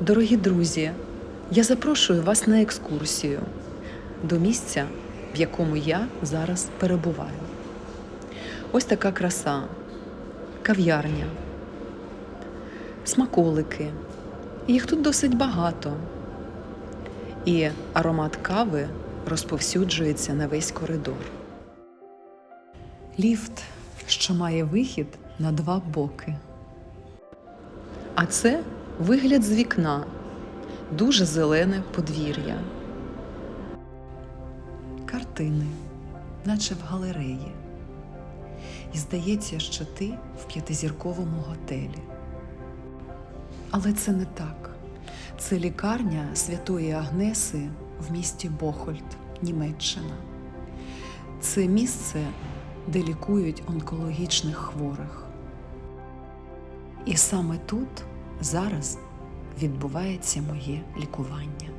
Дорогі друзі, я запрошую вас на екскурсію до місця, в якому я зараз перебуваю. Ось така краса, кав'ярня, смаколики. Їх тут досить багато. І аромат кави розповсюджується на весь коридор. Ліфт, що має вихід на два боки. А це вигляд з вікна, дуже зелене подвір'я. Картини, наче в галереї. І здається, що ти в п'ятизірковому готелі. Але це не так. Це лікарня Святої Агнеси в місті Бохольд, Німеччина. Це місце, де лікують онкологічних хворих. І саме тут зараз відбувається моє лікування.